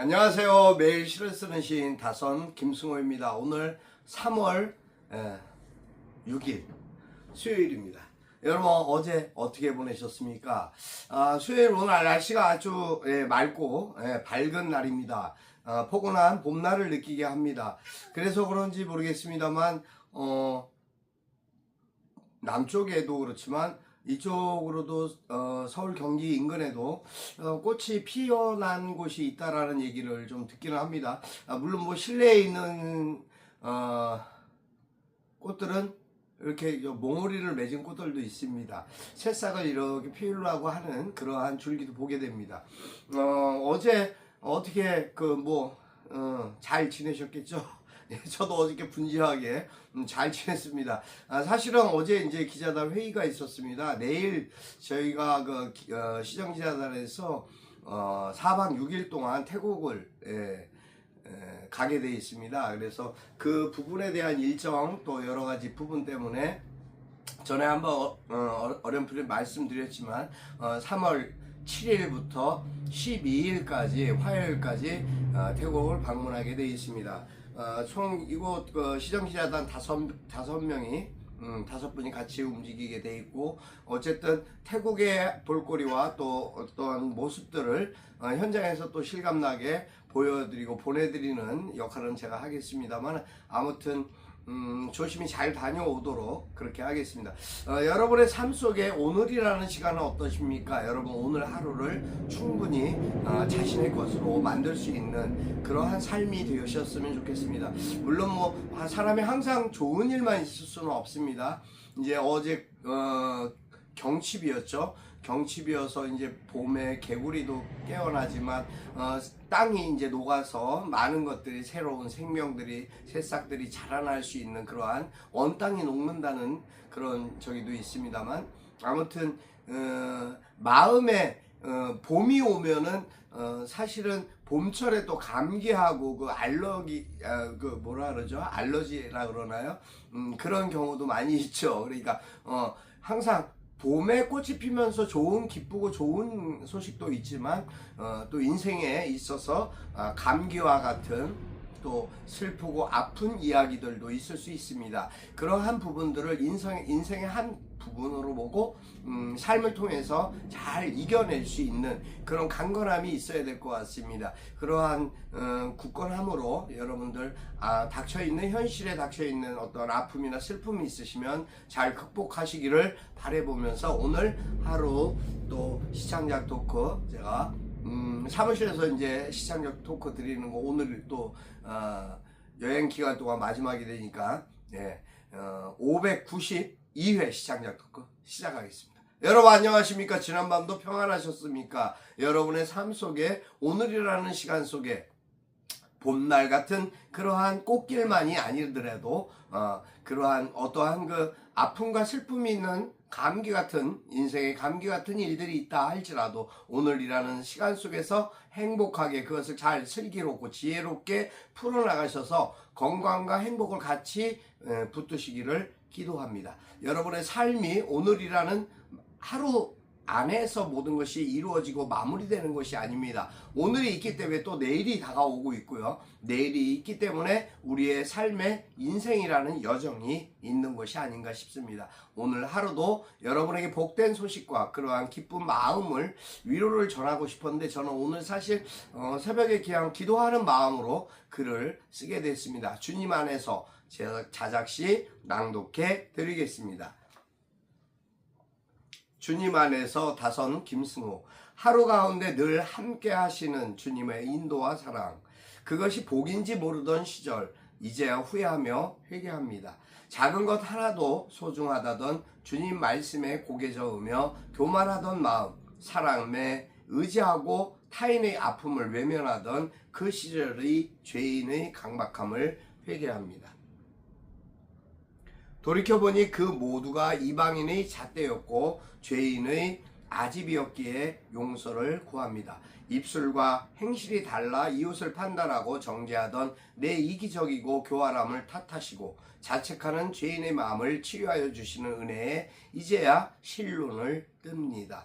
안녕하세요. 매일 시를 쓰는 시인 다선 김승호입니다. 오늘 3월 6일 수요일입니다. 여러분 어제 어떻게 보내셨습니까? 아, 수요일 오늘 날씨가 아주 예, 맑고 예, 밝은 날입니다. 아, 포근한 봄날을 느끼게 합니다. 그래서 그런지 모르겠습니다만 어, 남쪽에도 그렇지만 이쪽으로도 어, 서울 경기 인근에도 어, 꽃이 피어난 곳이 있다라는 얘기를 좀 듣기는 합니다. 아, 물론 뭐 실내에 있는 어, 꽃들은 이렇게 저 몽우리를 맺은 꽃들도 있습니다. 새싹을 이렇게 피우려고 하는 그러한 줄기도 보게 됩니다. 어, 제 어떻게 그뭐잘 지내셨겠죠? 예, 저도 어저께 분주하게 음, 잘 지냈습니다. 아, 사실은 어제 이제 기자단 회의가 있었습니다. 내일 저희가 그 기- 어, 시정기자단에서 어, 4박 6일 동안 태국을 예, 예, 가게 돼 있습니다. 그래서 그 부분에 대한 일정 또 여러 가지 부분 때문에 전에 한번 어, 어, 어렴풋이 말씀드렸지만 어, 3월 7일부터 12일까지 화요일까지 어, 태국을 방문하게 되어 있습니다. 어, 총 이곳 그 시정기자단 다섯 다섯 명이 음, 다섯 분이 같이 움직이게 돼 있고 어쨌든 태국의 볼거리와 또 어떤 모습들을 어, 현장에서 또 실감나게 보여드리고 보내드리는 역할은 제가 하겠습니다만 아무튼 음, 조심히 잘 다녀오도록 그렇게 하겠습니다. 어, 여러분의 삶 속에 오늘이라는 시간은 어떠십니까? 여러분 오늘 하루를 충분히 어, 자신의 것으로 만들 수 있는 그러한 삶이 되셨으면 좋겠습니다. 물론 뭐 아, 사람이 항상 좋은 일만 있을 수는 없습니다. 이제 어제 어, 경칩이었죠. 경칩이어서 이제 봄에 개구리도 깨어나지만 어, 땅이 이제 녹아서 많은 것들이 새로운 생명들이 새싹들이 자라날 수 있는 그러한 원 땅이 녹는다는 그런 저기도 있습니다만 아무튼 어, 마음에 어, 봄이 오면은 어, 사실은 봄철에 또 감기하고 그 알러기 아, 그 뭐라 그러죠? 알러지라 그러나요? 음, 그런 경우도 많이 있죠. 그러니까 어, 항상 봄에 꽃이 피면서 좋은 기쁘고 좋은 소식도 있지만 어, 또 인생에 있어서 아, 감기와 같은 또 슬프고 아픈 이야기들도 있을 수 있습니다. 그러한 부분들을 인생, 인생의 한 부분으로 보고 음, 삶을 통해서 잘 이겨낼 수 있는 그런 강건함이 있어야 될 것 같습니다. 그러한 어, 굳건함으로 여러분들 아, 닥쳐 있는 현실에 닥쳐 있는 어떤 아픔이나 슬픔이 있으시면 잘 극복하시기를 바래보면서 오늘 하루 또 시청자 토크 제가 음, 사무실에서 이제 시청자 토크 드리는 거 오늘 또 어, 여행 기간 동안 마지막이 되니까 예, 어, 592회 시청자 토크 시작하겠습니다. 여러분 안녕하십니까? 지난밤도 평안하셨습니까? 여러분의 삶 속에 오늘이라는 시간 속에 봄날 같은 그러한 꽃길만이 아니더라도 어, 그러한 어떠한 그 아픔과 슬픔이 있는 감기 같은 인생의 감기 같은 일들이 있다 할지라도 오늘이라는 시간 속에서 행복하게 그것을 잘 슬기롭고 지혜롭게 풀어나가셔서 건강과 행복을 같이 에, 붙드시기를 기도합니다. 여러분의 삶이 오늘이라는 하루 안에서 모든 것이 이루어지고 마무리되는 것이 아닙니다. 오늘이 있기 때문에 또 내일이 다가오고 있고요. 내일이 있기 때문에 우리의 삶의 인생이라는 여정이 있는 것이 아닌가 싶습니다. 오늘 하루도 여러분에게 복된 소식과 그러한 기쁜 마음을 위로를 전하고 싶었는데 저는 오늘 사실 어, 새벽에 그냥 기도하는 마음으로 글을 쓰게 됐습니다. 주님 안에서 제 자작시 낭독해 드리겠습니다. 주님 안에서 다선 김승호 하루 가운데 늘 함께 하시는 주님의 인도와 사랑 그것이 복인지 모르던 시절 이제야 후회하며 회개합니다. 작은 것 하나도 소중하다던 주님 말씀에 고개 저으며 교만하던 마음 사랑에 의지하고 타인의 아픔을 외면하던 그 시절의 죄인의 강박함을 회개합니다. 돌이켜보니 그 모두가 이방인의 잣대였고 죄인의 아집이었기에 용서를 구합니다. 입술과 행실이 달라 이웃을 판단하고 정죄하던 내 이기적이고 교활함을 탓하시고 자책하는 죄인의 마음을 치유하여 주시는 은혜에 이제야 실론을 뜹니다.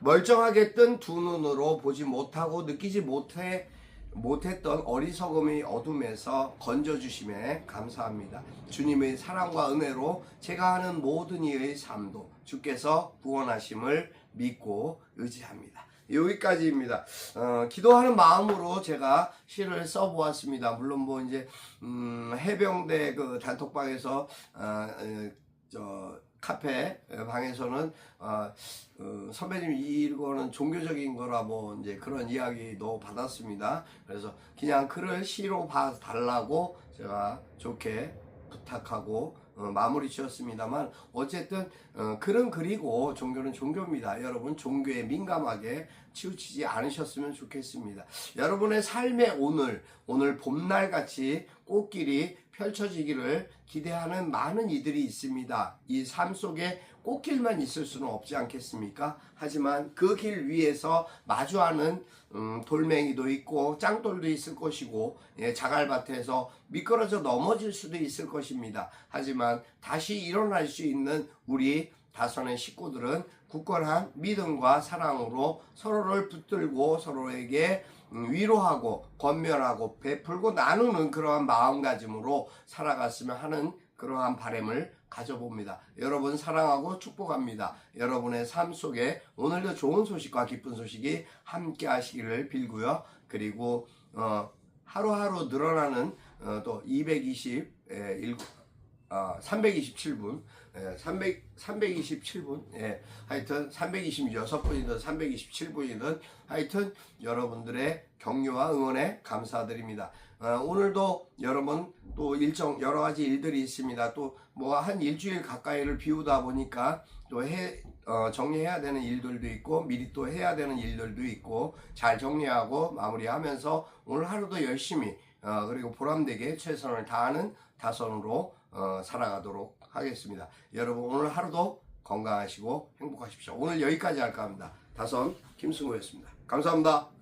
멀쩡하게 뜬 두 눈으로 보지 못하고 느끼지 못해 못했던 어리석음의 어둠에서 건져주심에 감사합니다. 주님의 사랑과 은혜로 제가 하는 모든 이의 삶도 주께서 구원하심을 믿고 의지합니다. 여기까지입니다. 어, 기도하는 마음으로 제가 시를 써보았습니다. 물론 뭐 이제 음, 해병대 그 단톡방에서 어, 어, 저 카페 방에서는 어, 어, 선배님 이거는 종교적인 거라 뭐 이제 그런 이야기도 받았습니다. 그래서 그냥 글을 시로 봐 달라고 제가 좋게 부탁하고 어, 마무리 지었습니다만 어쨌든 어, 글은 글이고 종교는 종교입니다. 여러분 종교에 민감하게 치우치지 않으셨으면 좋겠습니다. 여러분의 삶의 오늘 오늘 봄날 같이 꽃길이 펼쳐지기를 기대하는 많은 이들이 있습니다. 이 삶 속에 꽃길만 있을 수는 없지 않겠습니까? 하지만 그 길 위에서 마주하는 음, 돌멩이도 있고 짱돌도 있을 것이고 예, 자갈밭에서 미끄러져 넘어질 수도 있을 것입니다. 하지만 다시 일어날 수 있는 우리 다선의 식구들은 굳건한 믿음과 사랑으로 서로를 붙들고 서로에게 음, 위로하고 권면하고 베풀고 나누는 그러한 마음가짐으로 살아갔으면 하는 그러한 바램을 가져봅니다. 여러분 사랑하고 축복합니다. 여러분의 삶 속에 오늘도 좋은 소식과 기쁜 소식이 함께 하시기를 빌고요. 그리고 어, 하루하루 늘어나는 어, 또 220, 예, 일, 아, 327분, 예, 300, 327분, 예, 하여튼 326분이든 327분이든 하여튼 여러분들의 격려와 응원에 감사드립니다. 어, 오늘도 여러분 또 일정 여러 가지 일들이 있습니다. 또 뭐 한 일주일 가까이를 비우다 보니까 또 해, 어, 정리해야 되는 일들도 있고 미리 또 해야 되는 일들도 있고 잘 정리하고 마무리하면서 오늘 하루도 열심히 어, 그리고 보람되게 최선을 다하는 다선으로 어, 살아가도록 하겠습니다. 여러분 오늘 하루도 건강하시고 행복하십시오. 오늘 여기까지 할까 합니다. 다선 김승호였습니다. 감사합니다.